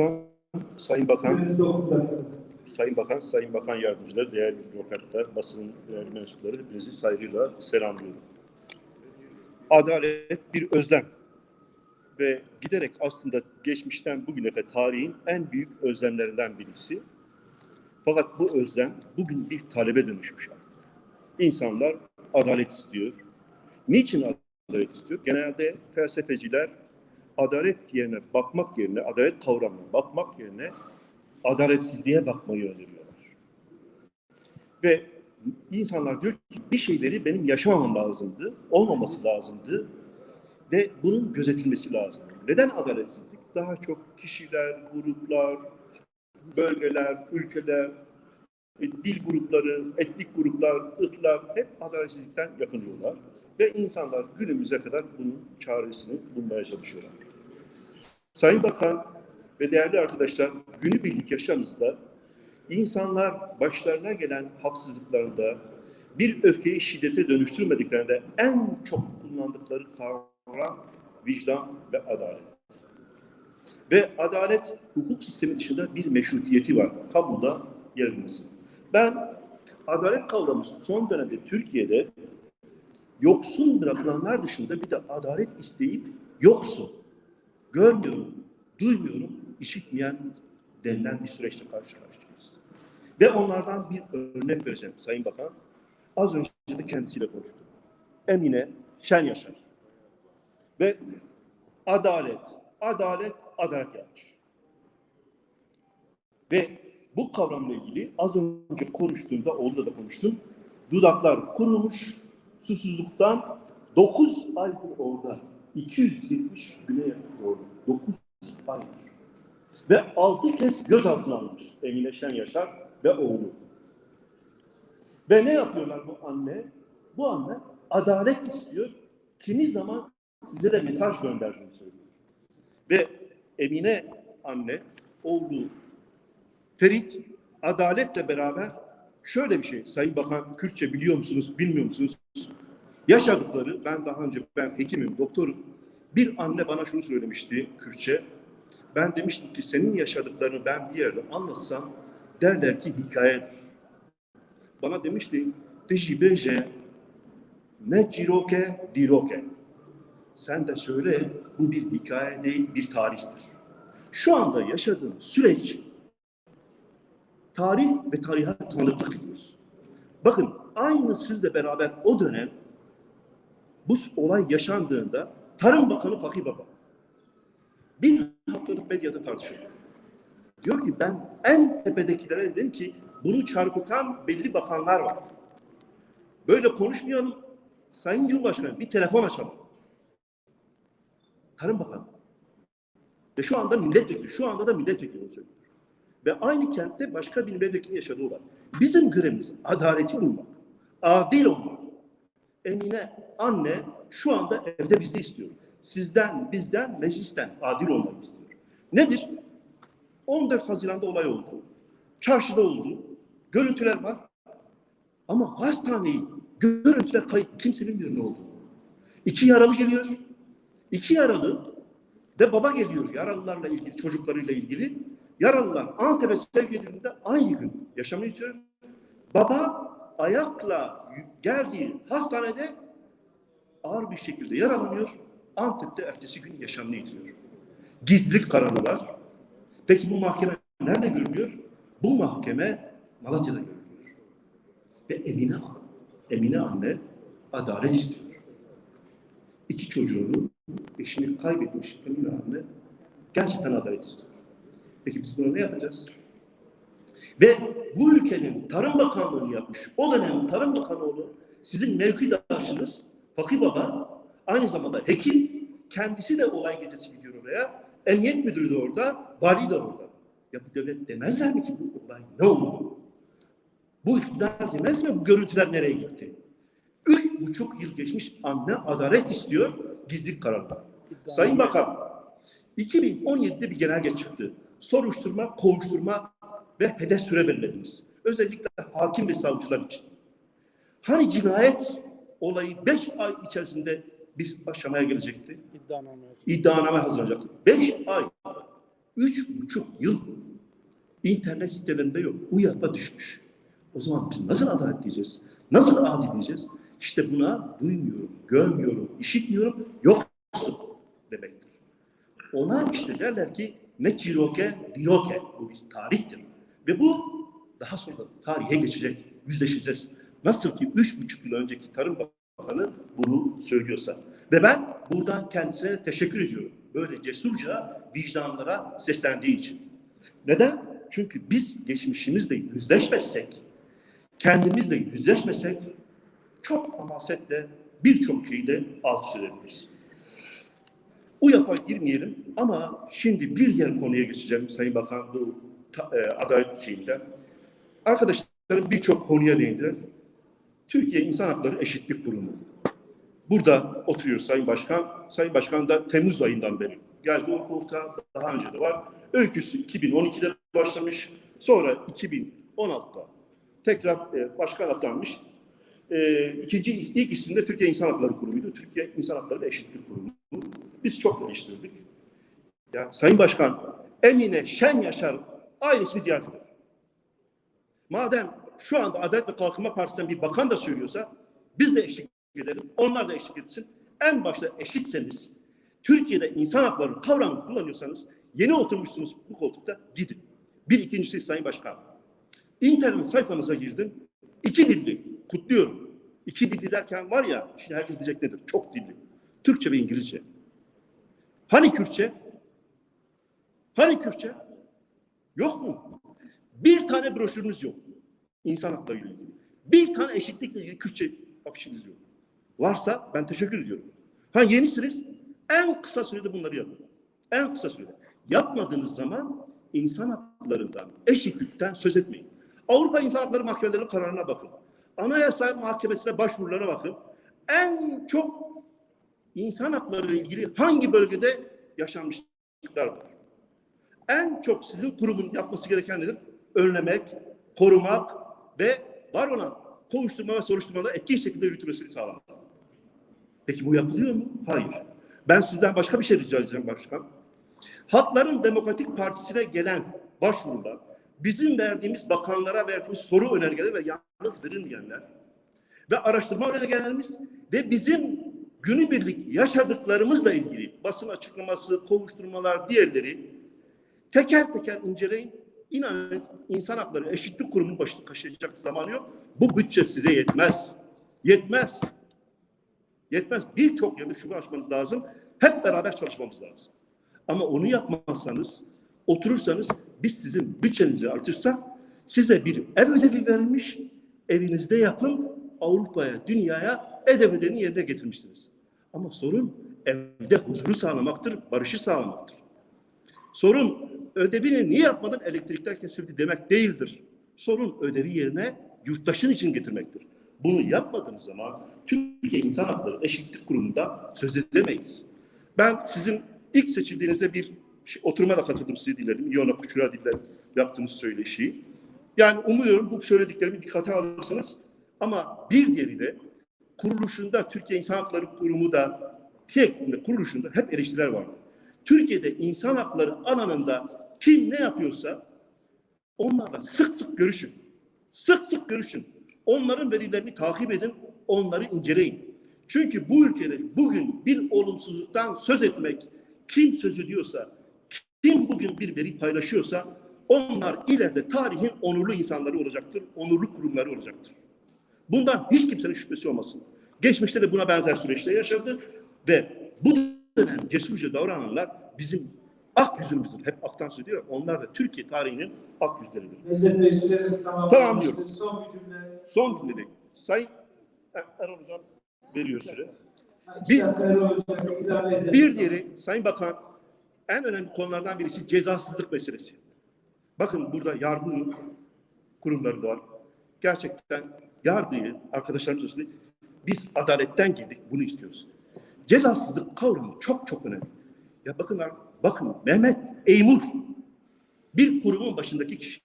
Başkan, Sayın Bakan, Sayın Bakan, Sayın Bakan Yardımcıları, değerli bürokratlar, basın değerli mensupları hepinizi saygıyla selamlıyorum. Adalet bir özlem ve giderek aslında geçmişten bugüne kadar tarihin en büyük özlemlerinden birisi. Fakat bu özlem bugün bir talebe dönüşmüş artık. İnsanlar adalet istiyor. Niçin adalet istiyor? Genelde felsefeciler adalet yerine bakmak yerine, adalet kavramına bakmak yerine adaletsizliğe bakmayı öneriyorlar. Ve insanlar diyor ki bir şeyleri benim yaşamamam lazımdı, olmaması lazımdı ve bunun gözetilmesi lazım. Neden adaletsizlik? Daha çok kişiler, gruplar, bölgeler, ülkeler, e, dil grupları, etnik gruplar, ırklar hep adaletsizlikten yakınıyorlar. Ve insanlar günümüze kadar bunun çaresini bulmaya çalışıyorlar. Sayın Bakan ve değerli arkadaşlar, günübirlik yaşamımızda insanlar başlarına gelen haksızlıklarında bir öfkeyi şiddete dönüştürmediklerinde en çok kullandıkları kavram vicdan ve adalet. Ve adalet hukuk sistemi dışında bir meşrutiyeti var. Kabulda yerilmesi. Ben adalet kavramı son dönemde Türkiye'de yoksun bırakılanlar dışında bir de adalet isteyip yoksun, görmüyorum, duymuyorum, işitmeyen denilen bir süreçle karşı karşıyayız. Ve onlardan bir örnek vereceğim Sayın Bakan. Az önce de kendisiyle konuştum. Emine Şen Yaşar. Ve adalet, adalet, adalet yanlış. Ve bu kavramla ilgili az önce konuştuğumda, orada da konuştum. Dudaklar kurumuş, susuzluktan 9 aydır orada. 270 güne yakın orada. 9 aydır. Ve 6 kez gözaltına alınmış Emine Şen Yaşar ve oğlu. Ve ne yapıyorlar bu anne? Bu anne adalet istiyor. Kimi zaman size de mesaj gönderdiğini söylüyor. Ve Emine anne, oğlu Ferit adaletle beraber şöyle bir şey. Sayın Bakan Kürtçe biliyor musunuz, bilmiyor musunuz? Yaşadıkları, ben daha önce ben hekimim, doktorum. Bir anne bana şunu söylemişti Kürtçe. Ben demiştim ki senin yaşadıklarını ben bir yerde anlatsam derler ki hikayedir. Bana demişti tecrübece ne ciroke diroke. Sen de söyle bu bir hikaye değil bir tarihtir. Şu anda yaşadığım süreç tarih ve tarihe tanıklık ediyoruz. Bakın aynı sizle beraber o dönem bu olay yaşandığında Tarım Bakanı Fakir Baba bir haftalık medyada tartışılıyor. Diyor ki ben en tepedekilere dedim ki bunu çarpıtan belli bakanlar var. Böyle konuşmayalım. Sayın Cumhurbaşkanı bir telefon açalım. Tarım Bakanı. Ve şu anda milletvekili, şu anda da milletvekili olacak. Ve aynı kentte başka bir milletvekili yaşadığı var. Bizim grevimiz adaleti bulmak, adil olmak. Emine anne şu anda evde bizi istiyor. Sizden, bizden, meclisten adil olmak istiyor. Nedir? 14 Haziran'da olay oldu. Çarşıda oldu. Görüntüler var. Ama hastaneyi görüntüler kayıt. Kimse bilmiyor ne oldu. İki yaralı geliyor. İki yaralı ve baba geliyor yaralılarla ilgili, çocuklarıyla ilgili. Yaralılar Antep'e sevk aynı gün yaşamını yitiriyor. Baba ayakla geldiği hastanede ağır bir şekilde yaralanıyor. Antep'te ertesi gün yaşamını yitiriyor. Gizlilik kararı. Peki bu mahkeme nerede görülüyor? Bu mahkeme Malatya'da görülüyor. Ve Emine, Emine anne adalet istiyor. İki çocuğunu, eşini kaybetmiş Emine anne gerçekten adalet istiyor. Peki biz bunu ne yapacağız? Ve bu ülkenin Tarım Bakanlığı'nı yapmış. O dönem Tarım Bakanı olan sizin mevkidaşınız Fakir Baba aynı zamanda hekim kendisi de olay gecesi gidiyor oraya. Emniyet müdürü de orada, vali de orada. Ya bu devlet demezler mi ki bu olay ne oldu? Bu iktidar demez mi bu görüntüler nereye gitti? Üç buçuk yıl geçmiş anne adalet istiyor gizlilik kararı. Sayın Bakan 2017'de bir genelge çıktı. Soruşturma, kovuşturma ve hedef süre belirlediniz. Özellikle hakim ve savcılar için. Hani cinayet olayı beş ay içerisinde bir aşamaya gelecekti? İddianame. İddianame hazırlanacaktı. Beş ay. üç buçuk yıl internet sitelerinde yok. Uyarma düşmüş. O zaman biz nasıl adalet diyeceğiz? Nasıl adil diyeceğiz? İşte buna duymuyorum, görmüyorum, işitmiyorum, yoksun demektir. Ona işte derler ki ne ciroke, diroke. Bu bir tarihtir. Ve bu daha sonra tarihe geçecek, yüzleşeceğiz. Nasıl ki üç buçuk yıl önceki Tarım Bakanı bunu söylüyorsa. Ve ben buradan kendisine teşekkür ediyorum. Böyle cesurca vicdanlara seslendiği için. Neden? Çünkü biz geçmişimizle yüzleşmezsek, kendimizle yüzleşmesek çok hamasetle birçok şeyi de alt üst edebiliriz. Bu yapa girmeyelim ama şimdi bir diğer konuya geçeceğim Sayın Bakan bu e, adalet şeyinde. Arkadaşlarım birçok konuya değindiler. Türkiye İnsan Hakları Eşitlik Kurumu. Burada oturuyor Sayın Başkan. Sayın Başkan da Temmuz ayından beri geldi o koltuğa. Daha önce de var. Öyküsü 2012'de başlamış. Sonra 2016'da tekrar e, başkan atanmış. E, ikinci, ilk isim de Türkiye İnsan Hakları Kurumu'ydu. Türkiye İnsan Hakları Eşitlik Kurumu. Biz çok eleştirdik. Ya Sayın Başkan, Emine Şen Yaşar ailesini ziyaret eder. Madem şu anda Adalet ve Kalkınma Partisi'nden bir bakan da söylüyorsa biz de eşlik edelim, onlar da eşlik etsin. En başta eşitseniz, Türkiye'de insan hakları kavramını kullanıyorsanız yeni oturmuşsunuz bu koltukta gidin. Bir ikincisi Sayın Başkan. İnternet sayfanıza girdim. İki dilli. Kutluyorum. İki dilli derken var ya, şimdi herkes diyecek nedir? Çok dilli. Türkçe ve İngilizce. Hani Kürtçe? Hani Kürtçe? Yok mu? Bir tane broşürünüz yok. İnsan hakları ilgili. Bir tane eşitlikle ilgili Kürtçe afişiniz yok. Varsa ben teşekkür ediyorum. Ha yenisiniz. En kısa sürede bunları yapın. En kısa sürede. Yapmadığınız zaman insan haklarından, eşitlikten söz etmeyin. Avrupa İnsan Hakları Mahkemelerinin kararına bakın. Anayasa Mahkemesi'ne başvurularına bakın. En çok insan hakları ile ilgili hangi bölgede yaşanmışlıklar var? En çok sizin kurumun yapması gereken nedir? Önlemek, korumak ve var olan kovuşturma ve soruşturmaları etkin şekilde yürütülmesini sağlamak. Peki bu yapılıyor mu? Hayır. Ben sizden başka bir şey rica edeceğim başkan. Halkların Demokratik Partisi'ne gelen başvurular, bizim verdiğimiz bakanlara verdiğimiz soru önergeleri ve yanıt verin diyenler ve araştırma önergelerimiz ve bizim günübirlik yaşadıklarımızla ilgili basın açıklaması, kovuşturmalar, diğerleri teker teker inceleyin. İnanın insan hakları eşitlik kurumunun başını kaşıyacak zamanı yok. Bu bütçe size yetmez. Yetmez. Yetmez. Birçok yerde şunu aşmanız lazım. Hep beraber çalışmamız lazım. Ama onu yapmazsanız, oturursanız biz sizin bütçenizi artırsak size bir ev ödevi verilmiş, evinizde yapın, Avrupa'ya, dünyaya ev ödevini yerine getirmişsiniz. Ama sorun evde huzuru sağlamaktır, barışı sağlamaktır. Sorun ödevini niye yapmadan elektrikler kesildi demek değildir. Sorun ödevi yerine yurttaşın için getirmektir. Bunu yapmadığınız zaman Türkiye İnsan Hakları Eşitlik Kurumu'nda söz edemeyiz. Ben sizin ilk seçildiğinizde bir şey, oturuma da katıldım sizi dinledim. İyona Kuşura diller yaptığınız söyleşiyi. Yani umuyorum bu söylediklerimi dikkate alırsınız. Ama bir diğeri de kuruluşunda Türkiye İnsan Hakları Kurumu da TİEK'in kuruluşunda hep eleştiriler vardı. Türkiye'de insan hakları alanında kim ne yapıyorsa onlarla sık sık görüşün. Sık sık görüşün. Onların verilerini takip edin, onları inceleyin. Çünkü bu ülkede bugün bir olumsuzluktan söz etmek kim söz ediyorsa, kim bugün bir veri paylaşıyorsa onlar ileride tarihin onurlu insanları olacaktır, onurlu kurumları olacaktır. Bundan hiç kimsenin şüphesi olmasın. Geçmişte de buna benzer süreçte yaşadı ve bu dönem cesurca davrananlar bizim ak yüzümüzdür. Hep aktan söylüyor. Onlar da Türkiye tarihinin ak yüzleridir. Necdet Bey süreniz tamamlanmıştır. Tamam Son bir cümle. Son cümlede Sayın Erol Hocam veriyor süre. Bir-. Bir diğeri Sayın Bakan en önemli konulardan birisi cezasızlık meselesi. Bakın burada yargı kurumları var. Gerçekten yargıyı arkadaşlarımız arasında biz adaletten girdik bunu istiyoruz. Cezasızlık kavramı çok çok önemli. Ya bakın bakın Mehmet Eymur bir kurumun başındaki kişi.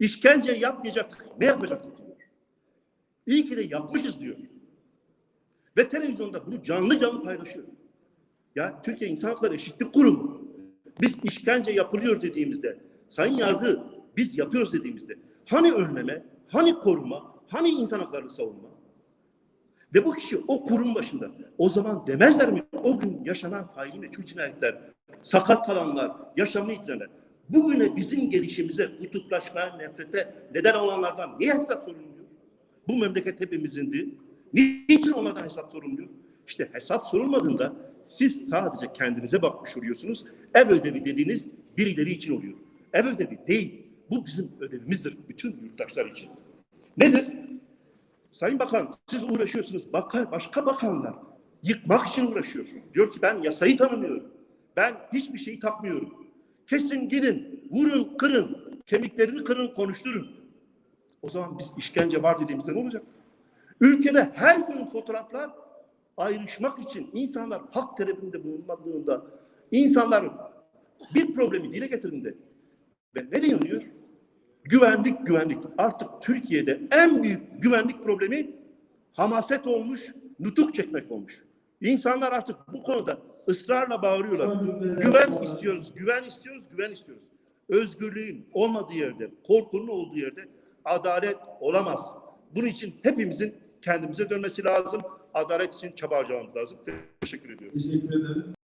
İşkence yapmayacaktık. Ne yapacaktık diyor. İyi ki de yapmışız diyor. Ve televizyonda bunu canlı canlı paylaşıyor. Ya Türkiye İnsan Hakları Eşitlik Kurumu Biz işkence yapılıyor dediğimizde, sayın yargı biz yapıyoruz dediğimizde hani önleme, hani koruma, hani insan haklarını savunma? Ve bu kişi o kurum başında. O zaman demezler mi? O gün yaşanan faili meçhul cinayetler, sakat kalanlar, yaşamını yitirenler. Bugüne bizim gelişimize, kutuplaşmaya, nefrete neden olanlardan niye hesap sorulmuyor? Bu memleket hepimizindi. Niçin onlardan hesap sorulmuyor? İşte hesap sorulmadığında siz sadece kendinize bakmış oluyorsunuz. Ev ödevi dediğiniz birileri için oluyor. Ev ödevi değil. Bu bizim ödevimizdir bütün yurttaşlar için. Nedir? Sayın Bakan siz uğraşıyorsunuz. Bakan, başka bakanlar yıkmak için uğraşıyor. Diyor ki ben yasayı tanımıyorum. Ben hiçbir şeyi takmıyorum. Kesin gidin, vurun, kırın, kemiklerini kırın, konuşturun. O zaman biz işkence var dediğimizde ne olacak? Ülkede her gün fotoğraflar ayrışmak için insanlar hak talebinde bulunmadığında, insanlar bir problemi dile getirdiğinde ve ne deniyor? Güvenlik, güvenlik. Artık Türkiye'de en büyük güvenlik problemi hamaset olmuş, nutuk çekmek olmuş. İnsanlar artık bu konuda ısrarla bağırıyorlar. Güven istiyoruz, güven istiyoruz, güven istiyoruz. Özgürlüğün olmadığı yerde, korkunun olduğu yerde adalet olamaz. Bunun için hepimizin kendimize dönmesi lazım. Adalet için çaba harcamamız lazım. Teşekkür ediyorum. Teşekkür ederim.